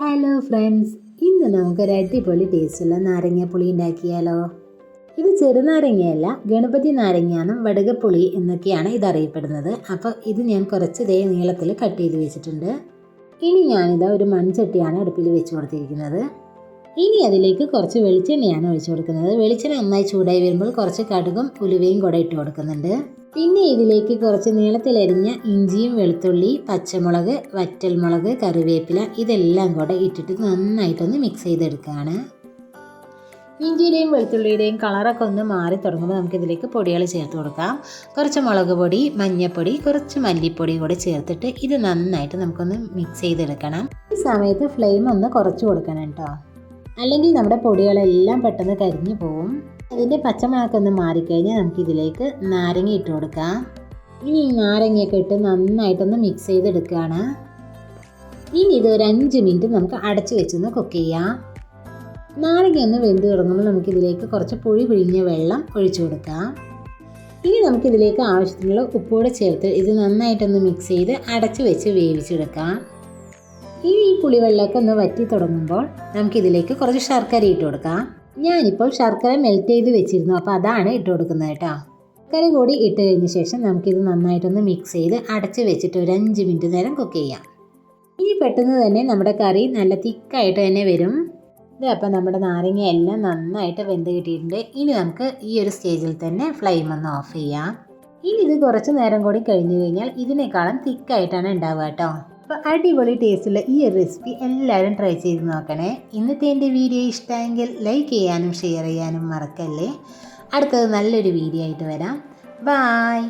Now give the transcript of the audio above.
Hello friends ഇന്ന് നമുക്കൊരു അടിപൊളി ടേസ്റ്റുള്ള നാരങ്ങാപ്പുളി ഉണ്ടാക്കിയാലോ? ഇത് ചെറുനാരങ്ങയല്ല ഗണപതി നാരങ്ങയാന്നും വടകപ്പുളി എന്നൊക്കെയാണ് ഇതറിയപ്പെടുന്നത് അപ്പോൾ ഇത് ഞാൻ കുറച്ച് ദേ നീളത്തിൽ കട്ട് ചെയ്ത് വെച്ചിട്ടുണ്ട്. ഇനി ഞാനിത് ഒരു മൺചട്ടിയാണ് അടുപ്പിൽ വെച്ച് കൊടുത്തിരിക്കുന്നത്. ഇനി അതിലേക്ക് കുറച്ച് വെളിച്ചെണ്ണയാണ് ഒഴിച്ചു കൊടുക്കുന്നത്. വെളിച്ചെണ്ണ നന്നായി ചൂടായി വരുമ്പോൾ കുറച്ച് കടുകും ഉലുവയും കൂടെ ഇട്ട് കൊടുക്കുന്നുണ്ട്. പിന്നെ ഇതിലേക്ക് കുറച്ച് നീളത്തിലരിഞ്ഞ ഇഞ്ചിയും വെളുത്തുള്ളി പച്ചമുളക് വറ്റൽമുളക് കറിവേപ്പില ഇതെല്ലാം കൂടെ ഇട്ടിട്ട് നന്നായിട്ടൊന്ന് മിക്സ് ചെയ്തെടുക്കുകയാണ് ഇഞ്ചിയുടെയും വെളുത്തുള്ളിയുടെയും കളറൊക്കെ ഒന്ന് മാറി തുടങ്ങുമ്പോൾ നമുക്ക് ഇതിലേക്ക് പൊടികൾ ചേർത്ത് കൊടുക്കാം. കുറച്ച് മുളക് പൊടി മഞ്ഞൾപ്പൊടി കുറച്ച് മല്ലിപ്പൊടി കൂടെ ചേർത്തിട്ട് ഇത് നന്നായിട്ട് നമുക്കൊന്ന് മിക്സ് ചെയ്തെടുക്കണം. ഈ സമയത്ത് ഫ്ലെയിം ഒന്ന് കുറച്ച് കൊടുക്കണം കേട്ടോ. അല്ലെങ്കിൽ നമ്മുടെ പൊടികളെല്ലാം പെട്ടെന്ന് കരിഞ്ഞു പോവും. അതിന്റെ പച്ചമുളകൊന്ന് മാറിക്കഴിഞ്ഞാൽ നമുക്കിതിലേക്ക് നാരങ്ങ ഇട്ട് കൊടുക്കാം. ഇനി ഈ നാരങ്ങയൊക്കെ ഇട്ട് നന്നായിട്ടൊന്ന് മിക്സ് ചെയ്തെടുക്കുകയാണ്. ഇനി ഇത് ഒരു അഞ്ച് മിനിറ്റ് നമുക്ക് അടച്ചു വെച്ചൊന്ന് കുക്ക് ചെയ്യാം. നാരങ്ങ ഒന്ന് വെന്ത് തുടങ്ങുമ്പോൾ നമുക്കിതിലേക്ക് കുറച്ച് പുഴി പിഴിഞ്ഞ വെള്ളം ഒഴിച്ചു കൊടുക്കാം. ഇനി നമുക്കിതിലേക്ക് ആവശ്യത്തിനുള്ള ഉപ്പുകൂടെ ചേർത്ത് ഇത് നന്നായിട്ടൊന്ന് മിക്സ് ചെയ്ത് അടച്ചു വെച്ച് വേവിച്ചെടുക്കാം. ഈ പുളിവെള്ളമൊക്കെ ഒന്ന് വറ്റി തുടങ്ങുമ്പോൾ നമുക്കിതിലേക്ക് കുറച്ച് ശർക്കര ഇട്ട് കൊടുക്കാം. ഞാനിപ്പോൾ ശർക്കര മെൽറ്റ് ചെയ്ത് വെച്ചിരുന്നു അപ്പോൾ അതാണ് ഇട്ട് കൊടുക്കുന്നത് കേട്ടോ. ശർക്കര കൂടി ഇട്ട് കഴിഞ്ഞ ശേഷം നമുക്കിത് നന്നായിട്ടൊന്ന് മിക്സ് ചെയ്ത് അടച്ച് വെച്ചിട്ട് ഒരു അഞ്ച് മിനിറ്റ് നേരം കുക്ക് ചെയ്യാം. ഇനി പെട്ടെന്ന് തന്നെ നമ്മുടെ കറി നല്ല തിക്കായിട്ട് തന്നെ വരും. ഇത് അപ്പം നമ്മുടെ നാരങ്ങ എല്ലാം നന്നായിട്ട് വെന്ത് കിട്ടിയിട്ടുണ്ട്. ഇനി നമുക്ക് ഈ ഒരു സ്റ്റേജിൽ തന്നെ ഫ്ലെയിം ഒന്ന് ഓഫ് ചെയ്യാം. ഇനി ഇത് കുറച്ച് നേരം കൂടി കഴിഞ്ഞു കഴിഞ്ഞാൽ ഇതിനേക്കാളും തിക്കായിട്ടാണ് ഉണ്ടാവുക കേട്ടോ. അപ്പോൾ അടിപൊളി ടേസ്റ്റുള്ള ഈ ഒരു റെസിപ്പി എല്ലാവരും ട്രൈ ചെയ്ത് നോക്കണേ. ഇന്നത്തെ എന്റെ വീഡിയോ ഇഷ്ടമെങ്കിൽ ലൈക്ക് ചെയ്യാനും ഷെയർ ചെയ്യാനും മറക്കല്ലേ. അടുത്തത് നല്ലൊരു വീഡിയോ ആയിട്ട് വരാം. ബായ്